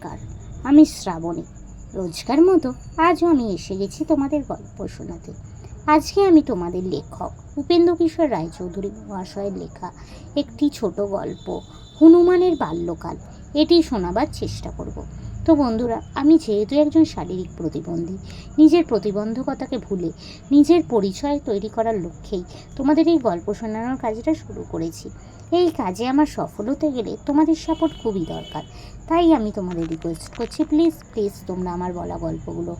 নমস্কার আমি শ্রাবণী। রোজকার মতো আজও আমি এসে গেছি তোমাদের গল্প শোনাতে। আজকে আমি তোমাদের লেখক উপেন্দ্র কিশোর রায়চৌধুরী মহাশয়ের লেখা একটি ছোট গল্প, হনুমানের বাল্যকাল। এটি শোনাবার চেষ্টা করব। তো বন্ধুরা, আমি যেহেতু একজন শারীরিক প্রতিবন্ধী, নিজের প্রতিবন্ধকতাকে ভুলে নিজের পরিচয় তৈরি করার লক্ষ্যেই তোমাদের এই গল্প শোনানোর কাজটা শুরু করেছি। এই কাজে আমার সফল হতে গেলে তোমাদের সাপোর্ট খুবই দরকার। তাই আমি তোমাদের রিকোয়েস্ট করছি প্লিজ প্লিজ তোমরা আমার বলা গল্পগুলো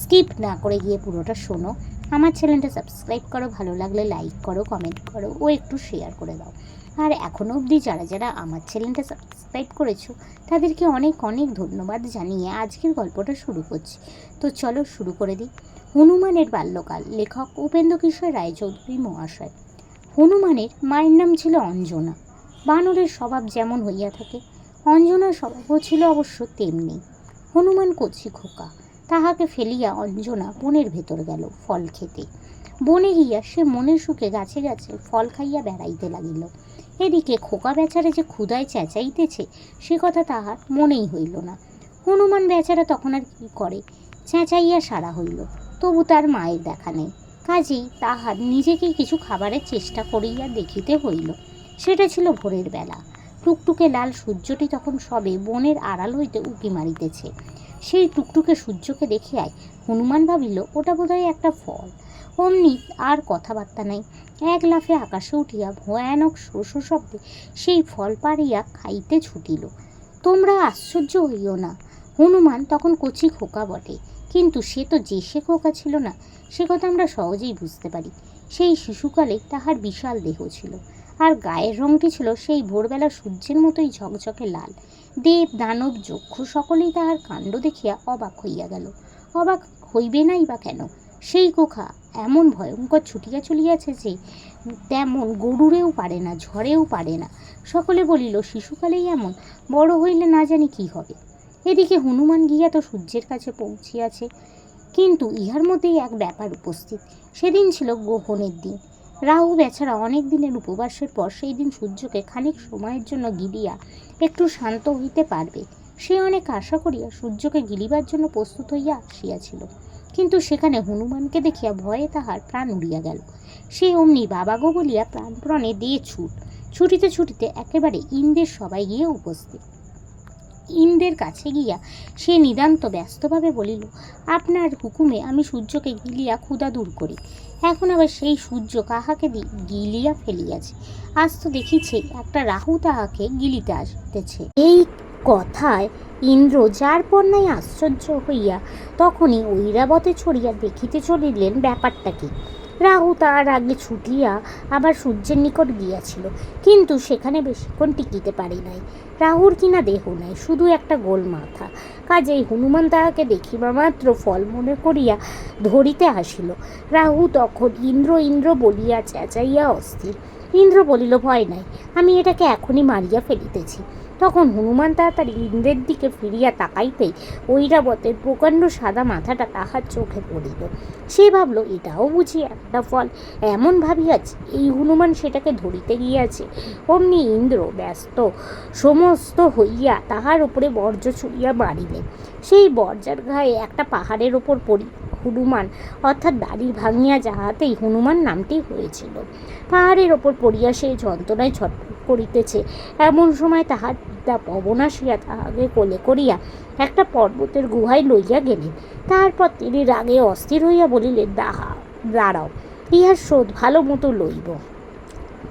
স্কিপ না করে গিয়ে পুরোটা শোনো। আমার চ্যানেলটা সাবস্ক্রাইব করো, ভালো লাগলে লাইক করো কমেন্ট করো, ও একটু শেয়ার করে দাও। আর এখনও অবধি যারা যারা আমার চ্যানেলটা সাবস্ক্রাইব করেছ, তাদেরকে অনেক অনেক ধন্যবাদ জানিয়ে আজকের গল্পটা শুরু করছি। তো চলো শুরু করে দিই। হনুমানের বাল্যকাল, লেখক উপেন্দ্র কিশোর রায়চৌধুরী মহাশয়। হনুমানের মায়ের নাম ছিল অঞ্জনা। বানরের স্বভাব যেমন হইয়া থাকে, অঞ্জনার স্বভাবও ছিল অবশ্য তেমনি। হনুমান কচি খোকা, তাহাকে ফেলিয়া অঞ্জনা বনের ভেতর গেল ফল খেতে। বনে গিয়া সে মনের সুখে গাছে গাছে ফল খাইয়া বেড়াইতে লাগিল। এদিকে খোকা বেচারা যে ক্ষুদায় চেঁচাইতেছে, সে কথা তাহার মনেই হইল না। হনুমান বেচারা তখন আর কি করে? চেঁচাইয়া সারা হইল, তবু তার মায়ের দেখা নেই। কাজেই তাহার নিজেকেই কিছু খাবারের চেষ্টা করিয়া দেখিতে হইল। সেটা ছিল ভোরের বেলা। টুকটুকে লাল সূর্যটি তখন সবে বনের আড়াল হইতে উঁকি মারিতেছে। সেই টুকটুকে সূর্যকে দেখিয়াই হনুমান ভাবিল, ওটা বোধহয় একটা ফল। অমনি আর কথাবার্তা নাই। এক লাফে আকাশে উঠিয়া ভয়ানক শোষ শব্দে সেই ফল পাড়িয়া খাইতে ছুটিল। তোমরা আশ্চর্য হইও না। হনুমান তখন কচি খোকা বটে। কিন্তু সে তো যে সে খোকা ছিল না, সে কথা আমরা সহজেই বুঝতে পারি। সেই শিশুকালে তাহার বিশাল দেহ ছিল, আর গায়ের রংটি ছিল সেই ভোরবেলা সূর্যের মতোই ঝকঝকে লাল। দেব, দানব, যক্ষু সকলেই তাহার কাণ্ড দেখিয়া অবাক হইয়া গেল। অবাক হইবে নাই বা কেন? সেই কোখা এমন ভয়ঙ্কর ছুটিয়া চলিয়াছে যে তেমন গরুরেও পারে না, ঝড়েও পারে না। সকলে বলিল, শিশুকালেই এমন, বড় হইলে না জানি কি হবে? এদিকে হনুমান গিয়া তো সূর্যের কাছে পৌঁছিয়াছে। কিন্তু ইহার মধ্যেই এক ব্যাপার উপস্থিত। সেদিন ছিল গ্রহণের দিন। রাহু বেচারা অনেক দিনের উপবাসের পর সেই দিন সূর্যকে খানিক সময়ের জন্য গিলিয়া একটু শান্ত হইতে পারবে। সে অনেক আশা করিয়া সূর্যকে গিলিবার জন্য প্রস্তুত হইয়া আসিয়াছিল। কিন্তু সেখানে হনুমানকে দেখিয়া ভয়ে তাহার প্রাণ উড়িয়া গেল। সে অমনি বাবা গো বলিয়া প্রাণপ্রণে দিয়ে ছুট। ছুটিতে ছুটিতে একেবারে ইন্দ্রের সবাই গিয়ে উপস্থিত। ইন্দ্রের কাছে গিয়া সে নিতান্ত ব্যস্তভাবে বলিল, আপনার হুকুমে আমি সূর্যকে গিলিয়া ক্ষুধা দূর করি। এখন আবার সেই সূর্য কাহাকে গিলিয়া ফেলিয়াছে। আজ তো দেখিছে একটা রাহু তাহাকে গিলিতে আসতেছে। এই কথায় ইন্দ্র যার পর নাই আশ্চর্য হইয়া তখনই ঐরাবতে ছড়িয়া দেখিতে চলিলেন ব্যাপারটা কি? রাহু তার আগে ছুটিয়া আবার সূর্যের নিকট গিয়াছিল, কিন্তু সেখানে বেশিক্ষণ টিকিতে পারি নাই। রাহুর কিনা দেহ নাই, শুধু একটা গোল মাথা। কাজেই হনুমান তাহাকে দেখিবা মাত্র ফল মনে করিয়া ধরিতে আসিল। রাহু তখন ইন্দ্র ইন্দ্র বলিয়া চেঁচাইয়া অস্থির। ইন্দ্র বলিল, ভয় নাই, আমি এটাকে এখনই মারিয়া ফেলিতেছি। তখন হনুমান তাড়াতাড়ি ইন্দ্রের দিকে ফিরিয়া তাকাইতেই ঐরাবতের প্রকাণ্ড সাদা মাথাটা তাহার চোখে পড়িল। সে ভাবল, এটাও বুঝি একটা ফল। এমন ভাবিয়াছে, এই হনুমান সেটাকে ধরিতে গিয়াছে। অমনি ইন্দ্র ব্যস্ত সমস্ত হইয়া তাহার উপরে বর্জ্য ছুড়িয়া মারিলেন। সেই বর্জার ঘায়ে একটা পাহাড়ের ওপর পড়ি হনুমান। অর্থাৎ দাড়ি ভাঙিয়া যাহাতেই হনুমান নামটি হয়েছিল। পাহাড়ের ওপর পড়িয়া সেই যন্ত্রণায় ছটফট করিতেছে। এমন সময় তাহার পিতা পবন আসিয়া তাহাকে কোলে করিয়া একটা পর্বতের গুহায় লইয়া গেলেন। তারপর তিনি রাগে অস্থির হইয়া বলিলেন দাহা দাঁড়াও, ইহার শোধ ভালো মতো লইব।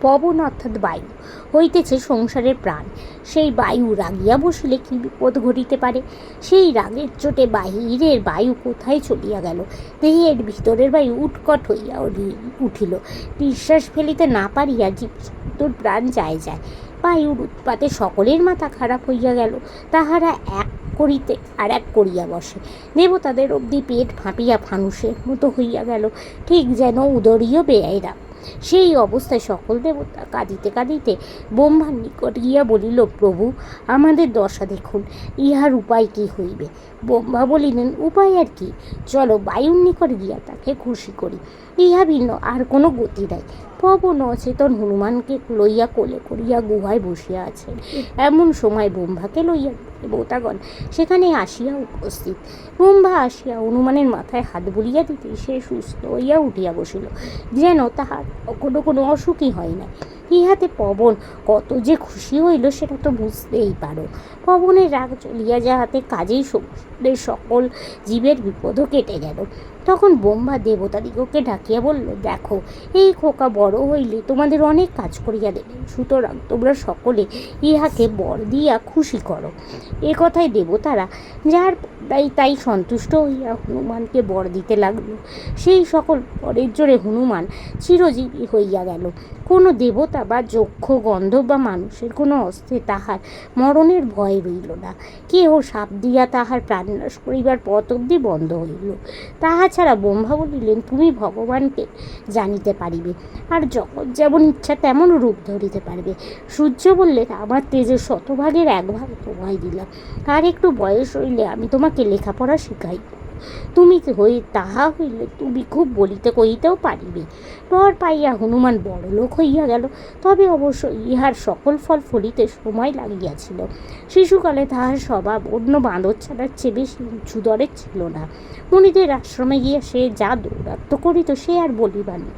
পবন অর্থাৎ বায়ু। হইতেছে সংসারের প্রাণ। সেই বায়ু রাগিয়া বসিলে কি বিপদ ঘটিতে পারে? সেই রাগের চোটে বাহিরের বায়ু কোথায় চলিয়া গেল? দেহের ভিতরের বায়ু উৎকট হইয়া উঠি- উঠিল। নিঃশ্বাস ফেলিতে না পারিয়া জীব জীবজন্তুর প্রাণ যায় যায়। বায়ুর উৎপাতে সকলের মাথা খারাপ হইয়া গেল। তাহারা এক করিতে আর এক করিয়া বসে। দেবতাদের অবধি পেট ফাঁপিয়া ফানুষের মতো হইয়া গেল। ঠিক যেন উদরীয় বেয়াইরা সেই অবস্থায় সকল দেবতা কাঁদিতে কাঁদিতে ব্রহ্মার নিকট গিয়া বলিল, প্রভু, আমাদের দশা দেখুন, ইহার উপায় কি হইবে? ব্রহ্মা বলিলেন, উপায় আর কি? চলো বায়ুর নিকট গিয়া তাকে খুশি করি। ইহা ভিন্ন আর কোনো গতি নাই। পবন অচেতন হনুমানকে লইয়া কোলে করিয়া গুহায় বসিয়া আছেন। এমন সময় ব্রহ্মাকে লইয়া দেবতাগণ সেখানে আসিয়া উপস্থিত। ব্রহ্মা আসিয়া হনুমানের মাথায় হাত বুলিয়া দিতে সে সুস্থ হইয়া উঠিয়া বসিল। যেন তাহার কোনো কোনো অসুখই হয় না ইহাতে পবন কত যে খুশি হইল সেটা তো বুঝতেই পারো। পবনের রাগ চলিয়া যাহাতে কাজেই সকল জীবের বিপদও কেটে গেল। তখন ব্রহ্মা দেবতাদিগকে ডাকিয়া বলল, দেখো, এই খোকা বড় হইলে তোমাদের অনেক কাজ করিয়া দেবে সুতরাং তোমরা সকলে ইহাকে বর দিয়া খুশি করো। এ কথায় দেবতারা, যার তাই তাই সন্তুষ্ট হইয়া হনুমানকে বর দিতে লাগল। সেই সকল বরের জোরে হনুমান চিরজীবী হইয়া গেল। কোনো দেবতা বা যক্ষ গন্ধব বা মানুষের কোনো অস্ত্রে তাহার মরণের ভয় রইল না। কেহ সাপ দিয়া তাহার প্রাণনাশ করিবার পথ অবধি বন্ধ হইল। তাহা ব্রহ্মা বলিলেন তুমি ভগবানকে জানিতে পারিবে। আর জগৎ যেমন ইচ্ছা তেমন রূপ ধরিতে পারবে। সূর্য বললেন, আমার তেজের শতভাগের এক ভাগ তোমায় দিলাম। আর একটু বয়স হইলে আমি তোমাকে লেখাপড়া শিখাই তুমি হই, তাহা হইলে তুমি খুব বলিতে কহিতেও পারিবে। পর পাইয়া হনুমান বড়লোক হইয়া গেল। তবে অবশ্য ইহার সকল ফল ফলিতে সময় লাগিয়াছিল। শিশুকালে তাহার স্বভাব অন্য বাঁদর ছাড়ার চেয়ে বেশি উঁচু দরের ছিল না। মনিদের আশ্রমে গিয়া সে যা দৌরাত্ম করিত সে আর বলিবার না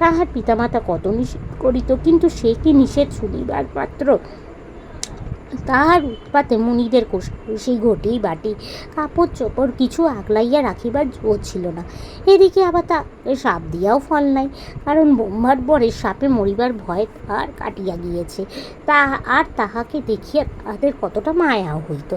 তাহার পিতামাতা কত নিষেধ করিত, কিন্তু সে কি নিষেধ শুনিবার পাত্র তাহার উৎপাতে মুনিদের সেই ঘটেই বাটি। কাপড় চোপড় কিছু আগলাইয়া রাখিবার জো ছিল না। এদিকে আবার তা সাপ দিয়াও ফল নাই, কারণ ব্রহ্মার বরে সাপে মরিবার ভয় তাহার কাটিয়া গিয়েছে। তা আর তাহাকে দেখিয়া তাহাদের কতটা মায়াও হইত।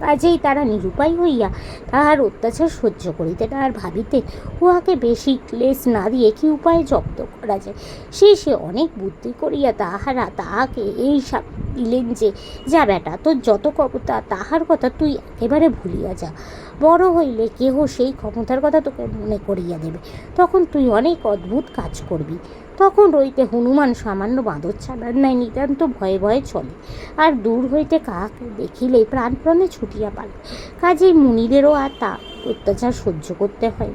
কাজেই তারা নিরুপায় হইয়া তাহার অত্যাচার সহ্য করিতেন আর ভাবিতে, উহাকে বেশি ক্লেশ না দিয়ে কি উপায়ে জব্দ করা যায়? সে সে অনেক বুদ্ধি করিয়া তাহারা তাহাকে এই সাপ দিলেন যে, যা বেটা, তোর যত ক্ষমতা, তাহার কথা তুই একেবারে ভুলিয়া যা। বড় হইলে কেহ সেই ক্ষমতার কথা তোকে মনে করিয়া দেবে। তখন তুই অনেক অদ্ভুত কাজ করবি। তখন রইতে হনুমান সামান্য বাঁদর ছাড়ার নাই নিতান্ত ভয়ে ভয়ে চলে। আর দূর হইতে কাহাকে দেখিলেই প্রাণপ্রাণে ছুটিয়া পালে। কাজেই মুনিদেরও আর তা অত্যাচার সহ্য করতে হয়।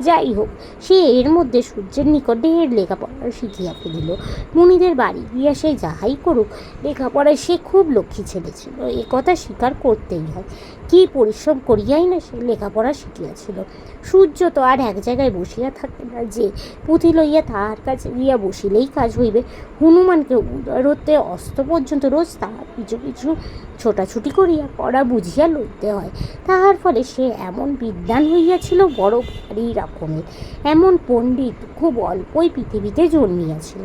যাই হোক, সে এর মধ্যে সূর্যের নিকট ঢের লেখাপড়া শিখিয়া ফেলিল মুনিদের বাড়ি গিয়া সে যাহাই করুক, লেখাপড়ায় সে খুব লক্ষ্মী ছেলে ছিল। এ কথা স্বীকার করতেই হয়। কি পরিশ্রম করিয়াই না সে লেখাপড়া শিখিয়াছিল। সূর্য তো আর এক জায়গায় বসিয়া থাকে না যে পুঁথি লইয়া তাহার কাছে গিয়া বসিলেই কাজ হইবে। হনুমানকে উদয় অস্ত পর্যন্ত রোজ তাহার কিছু পিছু ছোটাছুটি করিয়া পড়া বুঝিয়া লইতে হয়। তাহার ফলে সে এমন বিদ্যান হইয়াছিল বড় ভারী রকমের। এমন পণ্ডিত খুব অল্পই পৃথিবীতে জন্মিয়াছিল।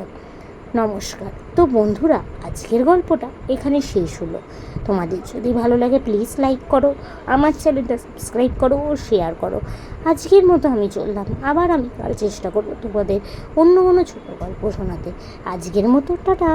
নমস্কার। তো বন্ধুরা, আজকের গল্পটা এখানে শেষ হলো। তোমাদের যদি ভালো লাগে প্লিজ লাইক করো, আমার চ্যানেলটা সাবস্ক্রাইব করো ও শেয়ার করো। আজকের মতো আমি চললাম। আবার আমি কাল চেষ্টা করব তোমাদের অন্য কোনো ছোটো গল্প শোনাতে। আজকের মতো, টাটা।